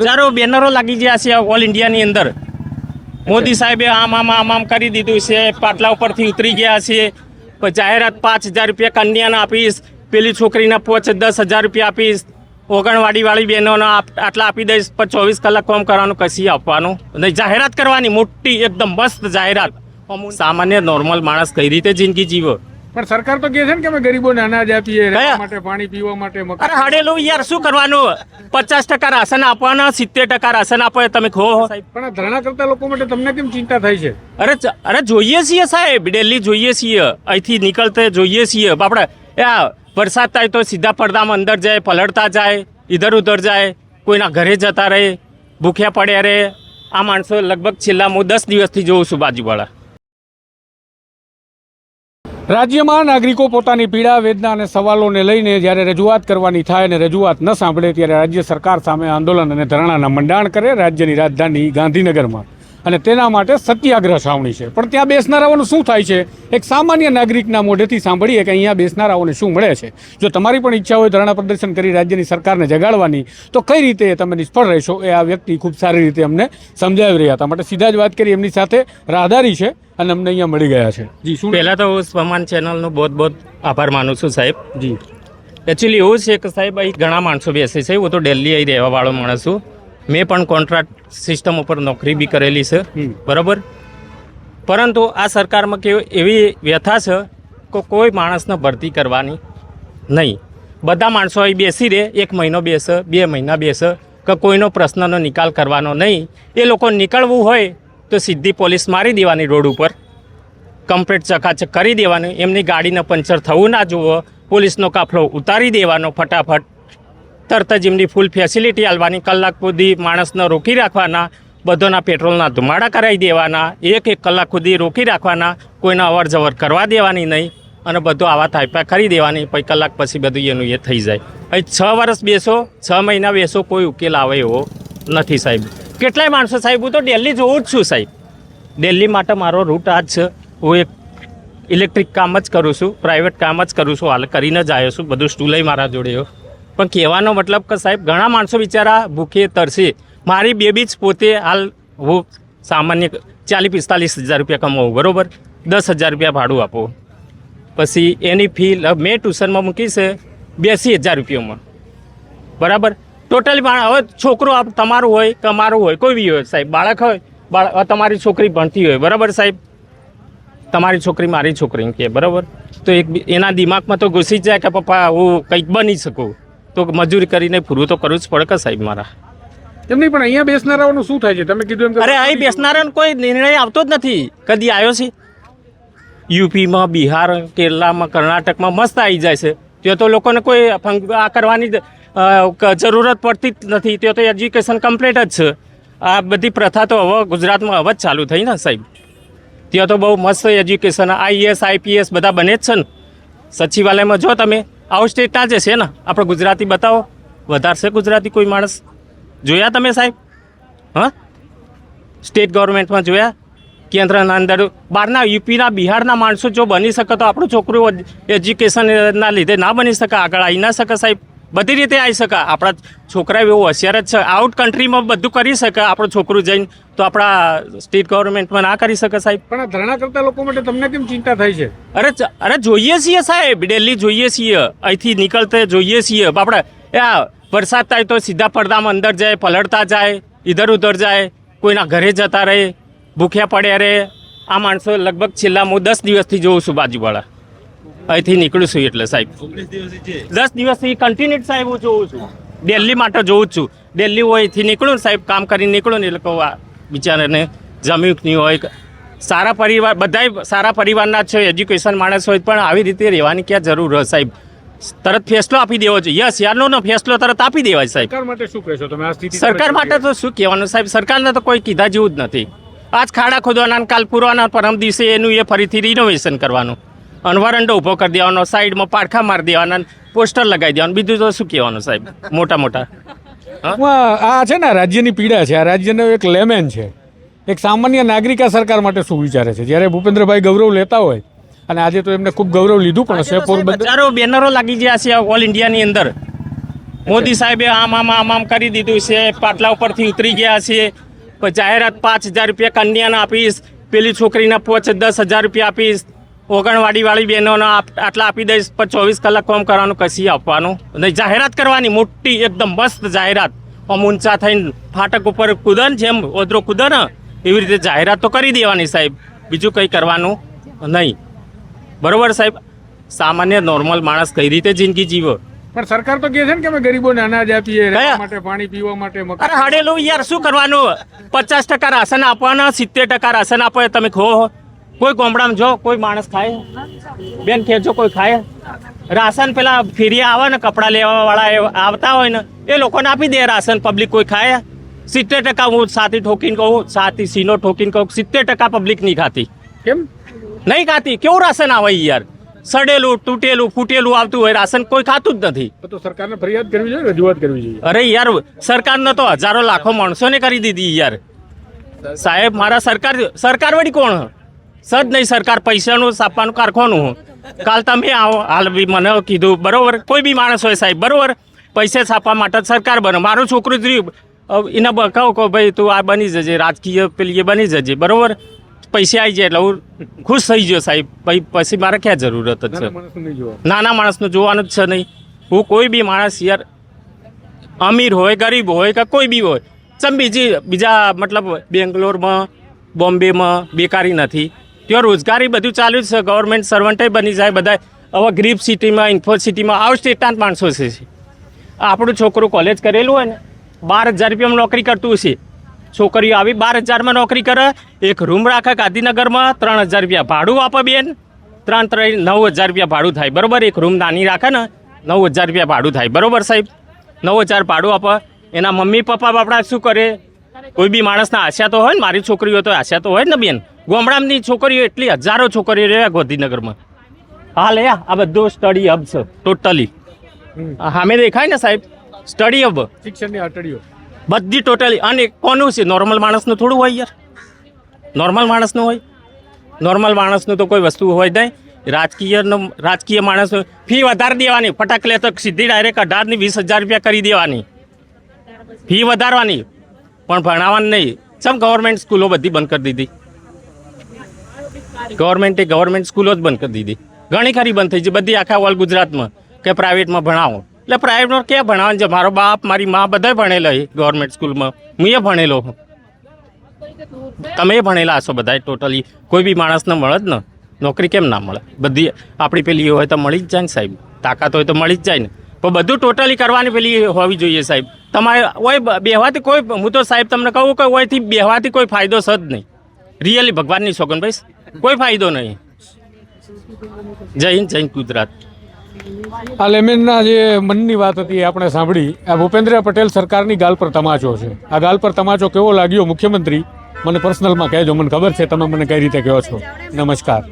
હજારો બેનરો લાગી ગયા છે ઓલ ઇન્ડિયાની અંદર. મોદી સાહેબે આમ આમ આમ આમ કરી દીધું છે પાટલા ઉપરથી ઉતરી ગયા છે. જાહેરાત પાંચ હજાર રૂપિયા કન્યાને આપીશ પેલી છોકરીને પોચ દસ હજાર રૂપિયા આપીશ ઓગણવાડીવાળી બહેનોને આટલા આપી દઈશ પછી ચોવીસ કલાક કામ કરવાનું કશી આપવાનું નહીં. જાહેરાત કરવાની મોટી એકદમ મસ્ત જાહેરાત. સામાન્ય નોર્મલ માણસ કઈ રીતે જિંદગી જીવો? પણ સરકાર તો કહે છે ને કે અમે ગરીબોને અનાજ આપીએ રહેવા માટે પાણી પીવા માટે અરે હડેલું યાર શું કરવાનું? પચાસ ટકા રાશન આપવાના સિત્તેર ટકા રાશન આપો તમે ખો પણ ધરણા કરતા લોકો માટે તમને કેમ ચિંતા થાય છે? અરે અરે જોઈએ છીએ સાહેબ ડેલી જોઈએ છીએ. અહીંથી નીકળતે જોઈએ છીએ. આપણે વરસાદ થાય તો સીધા પડદામાં અંદર જાય પલળતા જાય ઇધર ઉધર જાય કોઈના ઘરે જતા રહે ભૂખ્યા પડ્યા રહે. આ માણસો લગભગ છેલ્લા હું દસ દિવસથી જોઉં છું બાજુવાળા. રાજ્યમાં નાગરિકો પોતાની પીડા, વેદના અને સવાલોને લઈને જ્યારે રજૂઆત કરવાની થાય અને રજૂઆત ન સાંભળે ત્યારે રાજ્ય સરકાર સામે આંદોલન અને ધરણાના મંડાણ કરે રાજ્યની રાજધાની ગાંધીનગરમાં. અને તેના માટે સત્યાગ્રહ છાવણી છે. પણ ત્યાં બેસનારાઓનું શું થાય છે? એક સામાન્ય નાગરિકના મોઢેથી સાંભળીએ કે અહીંયા બેસનારાઓને શું મળે છે? જો તમારી પણ ઈચ્છા હોય ધરણા પ્રદર્શન કરી રાજ્યની સરકારને જગાડવાની તો કઈ રીતે તમે નિષ્ફળ રહેશો? એ આ વ્યક્તિ ખૂબ સારી રીતે અમને સમજાવી રહ્યા હતા. માટે સીધા જ વાત કરી એમની સાથે રાહદારી છે અને અમને અહીંયા મળી ગયા છે. જી શું પહેલાં તો હું સ્વમાન ચેનલનો બહુ બહુ આભાર માનું છું સાહેબ. જી. એકચ્યુઅલી એવું છે કે સાહેબ અહીં ઘણા માણસો બેસે છે. હું તો દિલ્હી અહીં રહેવાવાળો માણસ છું. મેં પણ કોન્ટ્રાક્ટ સિસ્ટમ ઉપર નોકરી બી કરેલી છે. બરાબર? પરંતુ આ સરકારમાં કેવું એવી વ્યથા છે કે કોઈ માણસને ભરતી કરવાની નહીં. બધા માણસો અહીં બેસી રહે એક મહિનો બેસે બે મહિના બેસે કે કોઈનો પ્રશ્નનો નિકાલ કરવાનો નહીં. એ લોકો નીકળવું હોય તો સીધી પોલીસ મારી દેવાની રોડ ઉપર. કમ્પ્લેટ ચકાચક કરી દેવાની. એમની ગાડીને પંચર થવું ના જુઓ. પોલીસનો કાફલો ઉતારી દેવાનો ફટાફટ. તરત જ એમની ફૂલ ફેસિલિટી આલવાની, કલાક સુધી માણસને રોકી રાખવાના, બધોના પેટ્રોલના ધુમાડા કરાવી દેવાના, એક એક કલાક સુધી રોકી રાખવાના, કોઈને અવર જવર કરવા દેવાની નહીં અને બધું આવા થાયપા કરી દેવાની, પછી કલાક પછી બધું એનું એ થઈ જાય. અહીં છ વર્ષ બેસો, છ મહિના બેસો, કોઈ ઉકેલ આવે એવો નથી સાહેબ. કેટલાય માણસો સાહેબ, હું તો દિલ્હી જોઉં જ છું સાહેબ. દિલ્હી માટે મારો રૂટ આ જ છે. હું એક ઇલેક્ટ્રિક કામ જ કરું છું પ્રાઇવેટ કામ જ કરું છું, હાલ કરીને જ આવ્યો છું, બધું સ્ટૂલય મારા જોડે. પણ કહેવાનો મતલબ કે સાહેબ, ઘણા માણસો બિચારા ભૂખે તરસે મારી બેબી જ પોતે હાલ હું સામાન્ય ચાલીસ, પિસ્તાલીસ હજાર રૂપિયા કમાવું, બરાબર? દસ હજાર રૂપિયા ભાડું આપો. પછી એની ફી મેં ટ્યુશનમાં મૂકી છે બેસી હજાર રૂપિયામાં. બરાબર? ટોટલી હવે છોકરો આપ, તમારું હોય કે અમારું હોય, કોઈ બી હોય સાહેબ, બાળક હોય, બાળક તમારી છોકરી ભણતી હોય, બરાબર સાહેબ? તમારી છોકરી મારી છોકરી કે, બરાબર? તો એક એના દિમાગમાં તો ઘૂસી જાય કે પપ્પા, હું કંઈક બની શકું. તો મજૂરી કરીને પૂરું તો કરવું જ પડે કે સાહેબ મારા? એમ નહીં પણ અહીંયા બેસનારાઓનું શું થાય છે? તમે કીધું એમ અરે અહીં બેસનારાનો કોઈ નિર્ણય આવતો જ નથી. કદી આવ્યો છે? યુપીમાં બિહાર કેરલામાં કર્ણાટકમાં મસ્ત આવી જાય છે. ત્યાં તો લોકોને કોઈ આ કરવાની જરૂરત પડતી જ નથી. ત્યાં તો એજ્યુકેશન કમ્પ્લીટ જ છે. આ બધી પ્રથા તો હવે ગુજરાતમાં હવે જ ચાલુ થઈ ને સાહેબ. ત્યાં તો બહુ મસ્ત એજ્યુકેશન આઈએસ આઈપીએસ બધા બને જ છે ને. સચિવાલયમાં જો તમે આઉટ સ્ટેટના જે છે ને? આપણે ગુજરાતી બતાવો. વધારશે ગુજરાતી કોઈ માણસ? જોયા તમે સાહેબ? હા? સ્ટેટ ગવર્મેન્ટમાં જોયા? કેન્દ્રના અંદર બહારના યુપીના, બિહારના માણસો જો બની શકે તો આપણું છોકરું એજ્યુકેશનના લીધે ના બની શકે, આગળ આવી ના શકે સાહેબ. બધી રીતે આવી શકે. આપણા છોકરા એવો હોશિયાર જ છે. આઉટ કન્ટ્રીમાં બધું કરી શકે. આપણું છોકરું જઈને તો આપણા સ્ટેટ ગવર્મેન્ટમાં ના કરી શકે સાહેબ. પણ આ ધરણા કરતા લોકો માટે તમને કેમ ચિંતા થાય છે? અરે અરે જોઈએ છીએ સાહેબ. ડેલી જોઈએ છીએ. અહીંથી નીકળતે જોઈએ છીએ. આપણે એ આ વરસાદ થાય તો સીધા પડદામાં અંદર જાય પલળતા જાય ઇધર ઉધર જાય કોઈના ઘરે જતા રહે ભૂખ્યા પડ્યા રહે. આ માણસો લગભગ છેલ્લા હું દસ દિવસથી જોઉં છું બાજુવાળા. અહીંથી નીકળું છું એટલે સાહેબ. દસ દિવસથી કન્ટિન્યુ સાહેબ હું જોઉં છું. દિલ્હી માટે જોઉં જ છું. દિલ્હી હોય અહીંથી નીકળું ને સાહેબ કામ કરીને નીકળું ને એટલે લોકો બિચારાને જમ્યું નહીં હોય. સારા પરિવાર બધાય સારા પરિવારના છે એજ્યુકેશન માણસ હોય પણ આવી રીતે રહેવાની ક્યાં જરૂર હોય સાહેબ? તરત ફેસલો આપી દેવો જોઈએ. યસ યારનો નો ફેસલો તરત આપી દેવાય સાહેબ. સરકાર માટે શું કહેશો તમે? આ સ્થિતિ સરકાર માટે તો શું કહેવાનું સાહેબ? સરકારને તો કોઈ કીધા જેવું જ નથી. આજ ખાડા ખોદવાના કાલ પૂરવાના પરમ દિવસે એનું એ ફરીથી રિનોવેશન કરવાનું. અને વરંડો ઊભો કરી દેવાનો સાઈડમાં પાડખા મારી દેવાના પોસ્ટર લગાવી દેવાનું. બીજું તો શું કહેવાનું સાહેબ? મોટા મોટા. આ આ છે ને રાજ્યની પીડા છે. આ રાજ્યનો એક લેમેન છે. એક સામાન્ય નાગરિક આ સરકાર માટે શું વિચારે છે? જ્યારે ભૂપેન્દ્રભાઈ ગૌરવ લેતા હોય અને આજે તો એમને ખૂબ ગૌરવ લીધું પણ હશે પોરબંદર બેનરો લાગી ગયા છે ઓલ ઇન્ડિયાની અંદર. મોદી સાહેબે આમ આમ આમ આમ કરી દીધું છે પાટલા ઉપરથી ઉતરી ગયા છે. જાહેરાત પાંચ હજાર રૂપિયા કન્યાને આપીશ પેલી છોકરીને પાંચ દસ હજાર રૂપિયા આપીશ. ઓગણવાડીવાળી બહેનોને આટલા આપી દઈશ પણ ચોવીસ કલાક કોમ કરવાનું કશી આપવાનું નહીં. જાહેરાત કરવાની મોટી એકદમ મસ્ત જાહેરાત. આમ ઊંચા થઈને ફાટક ઉપર કૂદન જેમ ઓદરો કૂદે ને એવી રીતે જાહેરાત તો કરી દેવાની સાહેબ. બીજું કંઈ કરવાનું નહીં. બરોબર સાહેબ? સામાન્ય નોર્મલ માણસ કઈ રીતે જિંદગી જીવો? પણ સરકાર તો કહે છે ને કે અમે ગરીબોને અનાજ આપીએ માટે પાણી પીવા માટે અરે હડેલું યાર શું કરવાનું? પચાસ ટકા રાશન આપવાના સિત્તેર ટકા રાશન આપો તમે ખો કોઈ ગામડામાં જો કોઈ માણસ ખાય બેન કહેજો કોઈ ખાય. રાશન પેલા ફેરિયા આવે ને કપડાં લેવા વાળા આવતા હોય ને એ લોકોને આપી દે રાશન પબ્લિક કોઈ ખાય. સિત્તેર ટકા હું સાથી ઠોકીને કહું સાથી સીનો ઠોકીને કહું સિત્તેર ટકા પબ્લિક નહીં ખાતી. કેમ? નહીં ખાતી. કેવું રાશન આવે યાર? સડેલું તૂટેલું ફૂટેલું આવતું હોય રાશન કોઈ ખાતું જ નથી. તો સરકારને ફરિયાદ કરવી જોઈએ રજૂઆત કરવી જોઈએ? અરે યાર સરકારને તો હજારો લાખો માણસોને કરી દીધી યાર. સાહેબ મારા સરકાર સરકાર વળી કોણ? સદ નહીં સરકાર પૈસાનું છાપવાનું કારખાનું હું. કાલ તમે આવો હાલ બી મને કીધું બરાબર? કોઈ બી માણસ હોય સાહેબ બરાબર? પૈસા છાપવા માટે સરકાર બનો. મારું છોકરું જ રહ્યું. એને કહું કે ભાઈ તું આ બની જજે રાજકીય પેલી બની જજે બરાબર? પૈસા આવી જાય એટલે હું ખુશ થઈ ગયો સાહેબ. પછી પછી મારે ક્યાં જરૂરત જ છે? નાના માણસનું જોવાનું જ છે નહીં. હું કોઈ બી માણસ યાર અમીર હોય ગરીબ હોય કે કોઈ બી હોય ચમ બીજી બીજા મતલબ બેંગ્લોરમાં બોમ્બેમાં બેકારી નથી. ત્યાં રોજગારી બધું ચાલુ જ છે. ગવર્મેન્ટ સર્વન્ટે બની જાય બધા હવે ગ્રીપ સિટીમાં ઇન્ફોસિટીમાં આઉટ સ્ટેટના માણસો છે આપણું છોકરું કોલેજ કરેલું હોય ને, બાર હજાર રૂપિયામાં નોકરી કરતું હશે. છોકરીઓ આવી બાર હજારમાં નોકરી કરે, એક રૂમ રાખે ગાંધીનગરમાં, ત્રણ હજાર રૂપિયા ભાડું આપે બેન. ત્રણ ત્રણ, નવ હજાર રૂપિયા ભાડું થાય. બરાબર? એક રૂમ નાની રાખે ને, નવ હજાર રૂપિયા ભાડું થાય. બરાબર સાહેબ? નવ હજાર ભાડું આપે. એના મમ્મી પપ્પા બાપડા શું કરે? કોઈ બી માણસના આશા તો હોય ને, મારી છોકરીઓ તો આશા તો હોય ને બેન. ગામડાની છોકરીઓ એટલી હજારો છોકરીઓ રહ્યા ગાંધીનગરમાં. હા લે આ બધું સ્ટડી હબ છે ટોટલી હમ. સામે દેખાય ને સાહેબ? સ્ટડી હબ શિક્ષણની અટડીઓ બધી ટોટલી અને કોનું છે? નોર્મલ માણસનું થોડું હોય યાર. નોર્મલ માણસનું હોય. નોર્મલ માણસનું તો કોઈ વસ્તુ હોય નહીં. રાજકીયનો રાજકીય માણસ ફી વધારે દેવાની. ફટાક લે તો સીધી ડાયરેક્ટ અઢારની વીસ હજાર રૂપિયા કરી દેવાની. ફી વધારવાની. પણ ભણાવવાની નહીં. ચમ ગવર્મેન્ટ સ્કૂલો બધી બંધ કરી દીધી? ગવર્મેન્ટે ગવર્મેન્ટ સ્કૂલો જ બંધ કરી દીધી. ઘણી ખરી બંધ થઈ છે બધી આખા ઓલ ગુજરાતમાં કે પ્રાઇવેટમાં ભણાવો. એટલે પ્રાઇવેટમાં ક્યાં ભણાવવાનું? છે મારો બાપ, મારી મા બધા ભણેલા છે ગવર્મેન્ટ સ્કૂલમાં હું એ ભણેલો છું. તમે ભણેલા હશો બધા ટોટલી કોઈ બી માણસને મળે જ ને. નોકરી કેમ ના મળે? બધી આપણી પેલી હોય તો મળી જ જાય ને સાહેબ. તાકાત હોય તો મળી જ જાય ને. પણ બધું ટોટલી કરવાની પેલી હોવી જોઈએ સાહેબ. તમારે ઓય બેહવાથી કોઈ, હું તો સાહેબ તમને કહું કે ઓયથી બેહવાથી કોઈ ફાયદો છે જ નહીં. રિયલી ભગવાનની સોગન ભાઈ. કોઈ ફાયદો નહીં. જય હિન્દ, જય ગુજરાત. આ લેમેનના જે મનની વાત હતી એ આપણે સાંભળી. આ ભૂપેન્દ્ર પટેલ સરકારની ગાલ પર તમાચો છે. આ ગાલ પર તમાચો કેવો લાગ્યો? મુખ્યમંત્રી, મને પર્સનલમાં કહેજો, મને ખબર છે, તમે મને કઈ રીતે કહો છો. નમસ્કાર.